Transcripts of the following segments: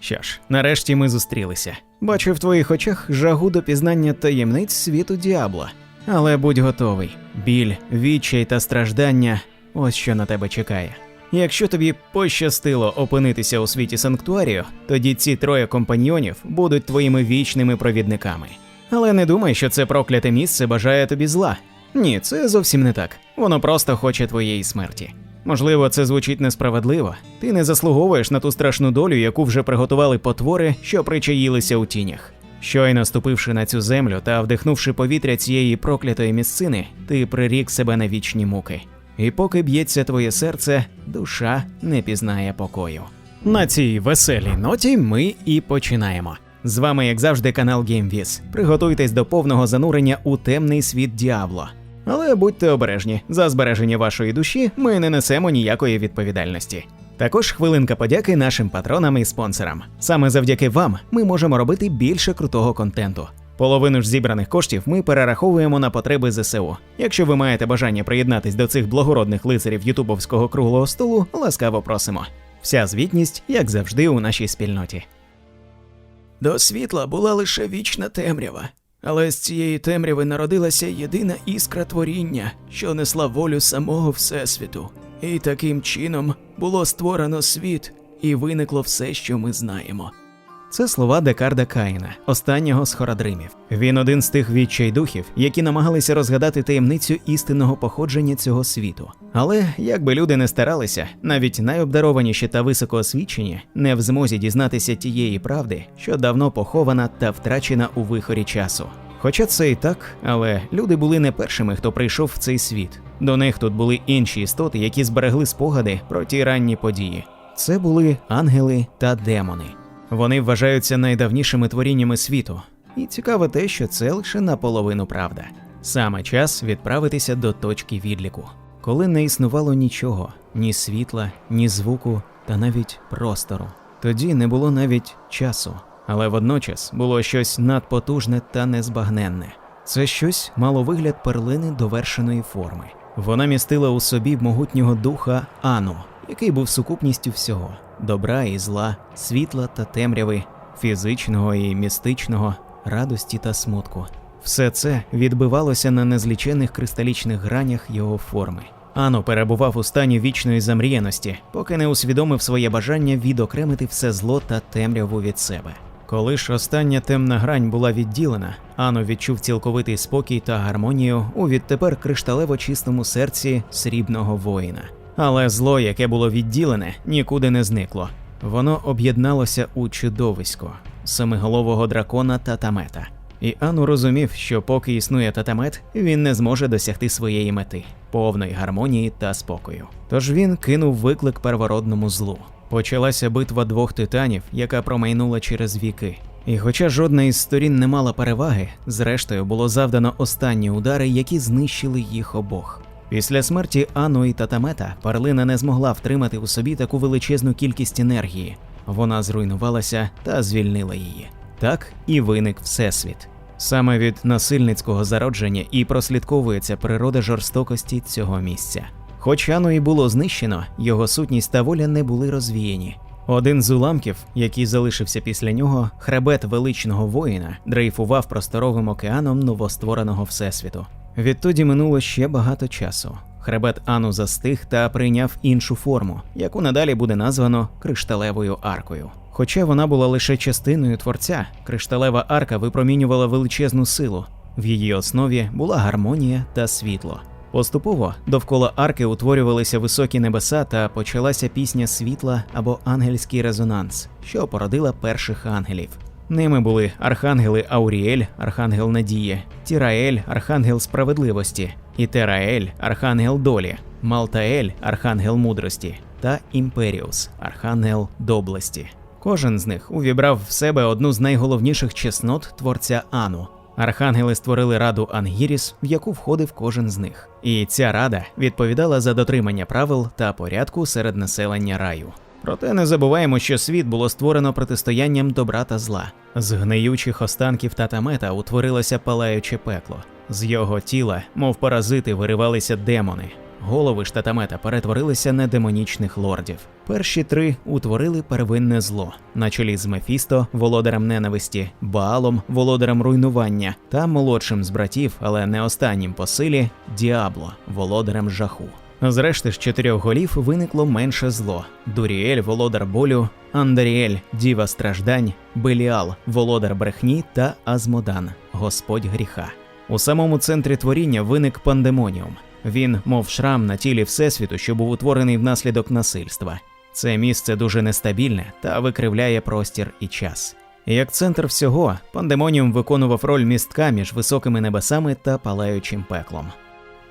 Що ж, нарешті ми зустрілися. Бачу в твоїх очах жагу до пізнання таємниць світу діабла. Але будь готовий, біль, відчай та страждання ось що на тебе чекає. Якщо тобі пощастило опинитися у світі санктуарію, тоді ці троє компаньйонів будуть твоїми вічними провідниками. Але не думай, що це прокляте місце бажає тобі зла. Ні, це зовсім не так. Воно просто хоче твоєї смерті. Можливо, це звучить несправедливо. Ти не заслуговуєш на ту страшну долю, яку вже приготували потвори, що причаїлися у тінях. Щойно ступивши на цю землю та вдихнувши повітря цієї проклятої місцини, ти прирік себе на вічні муки. І поки б'ється твоє серце, душа не пізнає покою. На цій веселій ноті ми і починаємо. З вами, як завжди, канал GameViz. Приготуйтесь до повного занурення у темний світ Діабло. Але будьте обережні, за збереження вашої душі ми не несемо ніякої відповідальності. Також хвилинка подяки нашим патронам і спонсорам. Саме завдяки вам ми можемо робити більше крутого контенту. Половину ж зібраних коштів ми перераховуємо на потреби ЗСУ. Якщо ви маєте бажання приєднатись до цих благородних лицарів Ютубовського круглого столу, ласкаво просимо. Вся звітність, як завжди, у нашій спільноті. До світла була лише вічна темрява, але з цієї темряви народилася єдина іскра творіння, що несла волю самого Всесвіту. І таким чином було створено світ, і виникло все, що ми знаємо. Це слова Декарда Каїна, останнього з хорадримів. Він один з тих відчайдухів, які намагалися розгадати таємницю істинного походження цього світу. Але як би люди не старалися, навіть найобдарованіші та високоосвічені не в змозі дізнатися тієї правди, що давно похована та втрачена у вихорі часу. Хоча це і так, але люди були не першими, хто прийшов в цей світ. До них тут були інші істоти, які зберегли спогади про ті ранні події. Це були ангели та демони. Вони вважаються найдавнішими творіннями світу, і цікаве те, що це лише наполовину правда. Саме час відправитися до точки відліку, коли не існувало нічого, ні світла, ні звуку, та навіть простору. Тоді не було навіть часу, але водночас було щось надпотужне та незбагненне. Це щось мало вигляд перлини довершеної форми. Вона містила у собі могутнього духа Ану, який був сукупністю всього добра і зла, світла та темряви, фізичного і містичного, радості та смутку. Все це відбивалося на незлічених кристалічних гранях його форми. Ано перебував у стані вічної замріяності, поки не усвідомив своє бажання відокремити все зло та темряву від себе. Коли ж остання темна грань була відділена, Ано відчув цілковитий спокій та гармонію у відтепер кришталево чистому серці срібного воїна. Але зло, яке було відділене, нікуди не зникло. Воно об'єдналося у чудовисько семиголового дракона Татамета. І Ану розумів, що поки існує татамет, він не зможе досягти своєї мети повної гармонії та спокою. Тож він кинув виклик первородному злу. Почалася битва двох титанів, яка промайнула через віки. І хоча жодна із сторін не мала переваги, зрештою було завдано останні удари, які знищили їх обох. Після смерті Ану і Татамета перлина не змогла втримати у собі таку величезну кількість енергії. Вона зруйнувалася та звільнила її. Так і виник Всесвіт. Саме від насильницького зародження і прослідковується природа жорстокості цього місця. Хоч Ану і було знищено, його сутність та воля не були розвіяні. Один з уламків, який залишився після нього, хребет величного воїна, дрейфував просторовим океаном новоствореного всесвіту. Відтоді минуло ще багато часу. Хребет Ану застиг та прийняв іншу форму, яку надалі буде названо кришталевою аркою. Хоча вона була лише частиною творця, кришталева арка випромінювала величезну силу. В її основі була гармонія та світло. Поступово довкола арки утворювалися високі небеса та почалася пісня світла або ангельський резонанс, що породила перших ангелів. Ними були архангели Ауріель, архангел Надії, Тіраель, архангел справедливості, і Тераель, архангел долі, Малтаель, архангел мудрості та Імперіус, архангел доблесті. Кожен з них увібрав в себе одну з найголовніших чеснот творця Ану. Архангели створили раду Ангіріс, в яку входив кожен з них. І ця рада відповідала за дотримання правил та порядку серед населення раю. Проте не забуваємо, що світ було створено протистоянням добра та зла. З гниючих останків татамета утворилося палаюче пекло. З його тіла, мов паразити, виривалися демони. голови штатамета перетворилися на демонічних лордів. Перші три утворили первинне зло на чолі з Мефісто, володарем ненависті, Баалом, володарем руйнування, та молодшим з братів, але не останнім по силі Діабло, володарем жаху. Зрешти з чотирьох голів виникло менше зло: Дуріель, володар болю, Андаріель, діва страждань, Беліал, володар брехні та Азмодан, господь гріха. У самому центрі творіння виник пандемоніум. Він, мов шрам на тілі Всесвіту, що був утворений внаслідок насильства. Це місце дуже нестабільне та викривляє простір і час. Як центр всього, пандемоніум виконував роль містка між високими небесами та палаючим пеклом.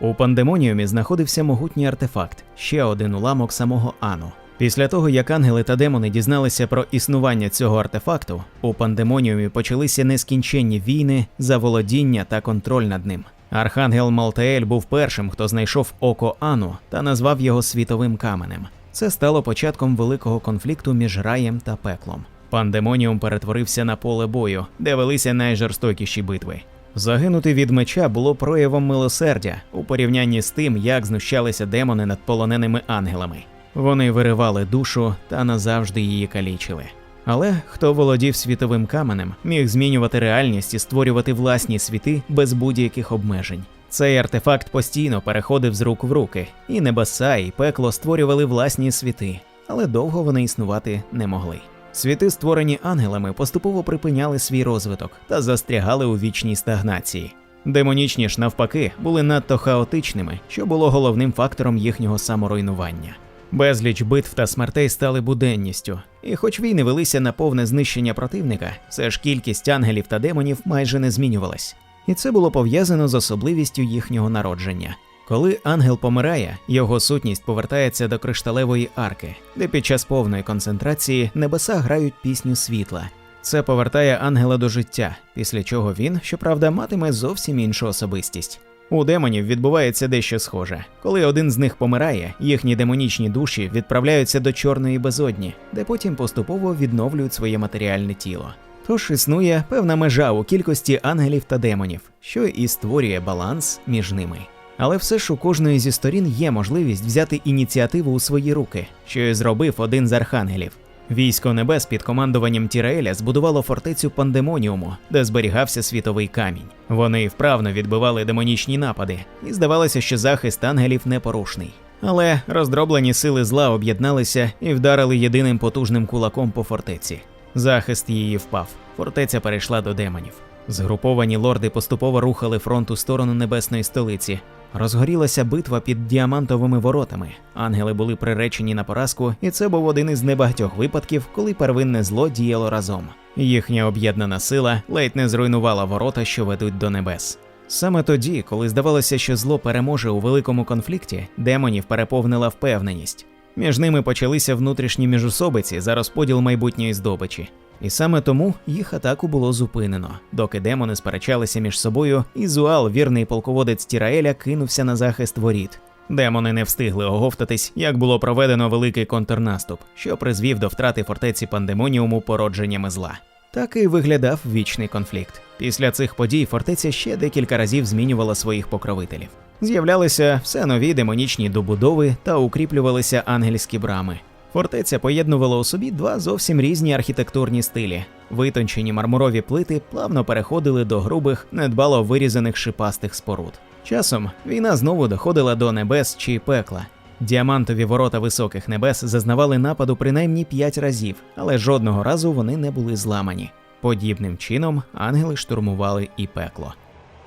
У пандемоніумі знаходився могутній артефакт, ще один уламок самого Ану. Після того, як ангели та демони дізналися про існування цього артефакту, у пандемоніумі почалися нескінченні війни, заволодіння та контроль над ним. Архангел Малтеель був першим, хто знайшов око Ану та назвав його світовим каменем. Це стало початком великого конфлікту між раєм та пеклом. Пандемоніум перетворився на поле бою, де велися найжорстокіші битви. Загинути від меча було проявом милосердя у порівнянні з тим, як знущалися демони над полоненими ангелами. Вони виривали душу та назавжди її калічили. Але хто володів світовим каменем, міг змінювати реальність і створювати власні світи без будь-яких обмежень. Цей артефакт постійно переходив з рук в руки, і небеса, і пекло створювали власні світи, але довго вони існувати не могли. Світи, створені ангелами, поступово припиняли свій розвиток та застрягали у вічній стагнації. Демонічні ж, навпаки, були надто хаотичними, що було головним фактором їхнього саморуйнування. Безліч битв та смертей стали буденністю, і хоч війни велися на повне знищення противника, все ж кількість ангелів та демонів майже не змінювалась. І це було пов'язано з особливістю їхнього народження. Коли ангел помирає, його сутність повертається до кришталевої арки, де під час повної концентрації небеса грають пісню світла. Це повертає ангела до життя, після чого він, щоправда, матиме зовсім іншу особистість. У демонів відбувається дещо схоже. Коли один з них помирає, їхні демонічні душі відправляються до чорної безодні, де потім поступово відновлюють своє матеріальне тіло. Тож існує певна межа у кількості ангелів та демонів, що і створює баланс між ними. Але все ж у кожної зі сторін є можливість взяти ініціативу у свої руки, що і зробив один з архангелів. Військо небес під командуванням Тіраеля збудувало фортецю Пандемоніуму, де зберігався світовий камінь. Вони вправно відбивали демонічні напади, і здавалося, що захист ангелів непорушний. Але роздроблені сили зла об'єдналися і вдарили єдиним потужним кулаком по фортеці. Захист її впав. Фортеця перейшла до демонів. Згруповані лорди поступово рухали фронт у сторону небесної столиці. Розгорілася битва під діамантовими воротами. Ангели були приречені на поразку, і це був один із небагатьох випадків, коли первинне зло діяло разом. Їхня об'єднана сила ледь не зруйнувала ворота, що ведуть до небес. Саме тоді, коли здавалося, що зло переможе у великому конфлікті, демонів переповнила впевненість. Між ними почалися внутрішні міжусобиці за розподіл майбутньої здобичі. І саме тому їх атаку було зупинено, доки демони сперечалися між собою, і Зуал, вірний полководець Тіраеля, кинувся на захист воріт. Демони не встигли оговтатись, як було проведено великий контрнаступ, що призвів до втрати фортеці пандемоніуму породженнями зла. Так і виглядав вічний конфлікт. Після цих подій фортеця ще декілька разів змінювала своїх покровителів. З'являлися все нові демонічні добудови та укріплювалися ангельські брами. Фортеця поєднувала у собі два зовсім різні архітектурні стилі. Витончені мармурові плити плавно переходили до грубих, недбало вирізаних шипастих споруд. Часом війна знову доходила до небес чи пекла. Діамантові ворота високих небес зазнавали нападу принаймні п'ять разів, але жодного разу вони не були зламані. Подібним чином ангели штурмували і пекло.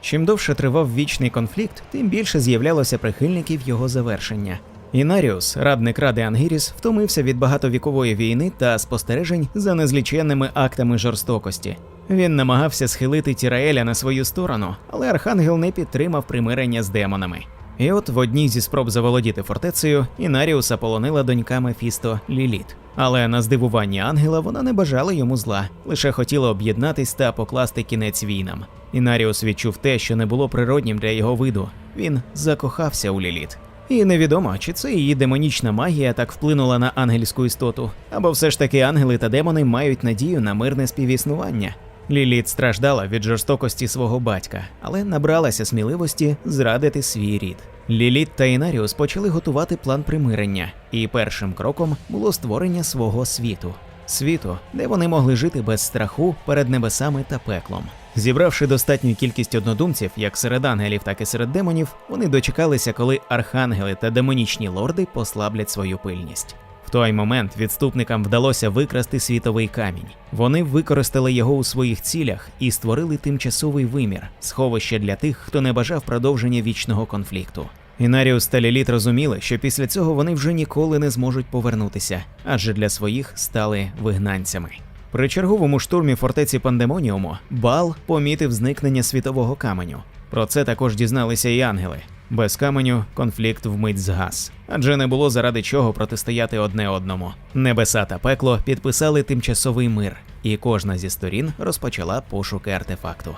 Чим довше тривав вічний конфлікт, тим більше з'являлося прихильників його завершення. Інаріус, радник ради Ангіріс, втомився від багатовікової війни та спостережень за незліченними актами жорстокості. Він намагався схилити Тіраеля на свою сторону, але архангел не підтримав примирення з демонами. І от в одній зі спроб заволодіти фортецею Інаріуса полонила донька Мефісто Ліліт. Але на здивування ангела вона не бажала йому зла, лише хотіла об'єднатись та покласти кінець війнам. Інаріус відчув те, що не було природнім для його виду. Він закохався у Ліліт. І невідомо, чи це її демонічна магія так вплинула на ангельську істоту, або все ж таки ангели та демони мають надію на мирне співіснування. Ліліт страждала від жорстокості свого батька, але набралася сміливості зрадити свій рід. Ліліт та Інаріус почали готувати план примирення, і першим кроком було створення свого світу. Світу, де вони могли жити без страху перед небесами та пеклом. Зібравши достатню кількість однодумців, як серед ангелів, так і серед демонів, вони дочекалися, коли архангели та демонічні лорди послаблять свою пильність. В той момент відступникам вдалося викрасти світовий камінь. Вони використали його у своїх цілях і створили тимчасовий вимір, сховище для тих, хто не бажав продовження вічного конфлікту. Інаріус та Ліліт розуміли, що після цього вони вже ніколи не зможуть повернутися, адже для своїх стали вигнанцями. При черговому штурмі фортеці Пандемоніуму Бал помітив зникнення світового каменю. Про це також дізналися і ангели. Без каменю конфлікт вмить згас, адже не було заради чого протистояти одне одному. Небеса та пекло підписали тимчасовий мир, і кожна зі сторін розпочала пошуки артефакту.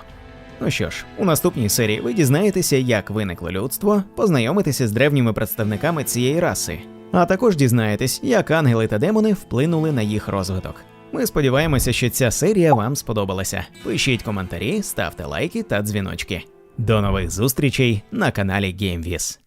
Ну що ж, у наступній серії ви дізнаєтеся, як виникло людство, познайомитеся з древніми представниками цієї раси, а також дізнаєтесь, як ангели та демони вплинули на їх розвиток. Ми сподіваємося, що ця серія вам сподобалася. Пишіть коментарі, ставте лайки та дзвіночки. До нових зустрічей на каналі GameVis.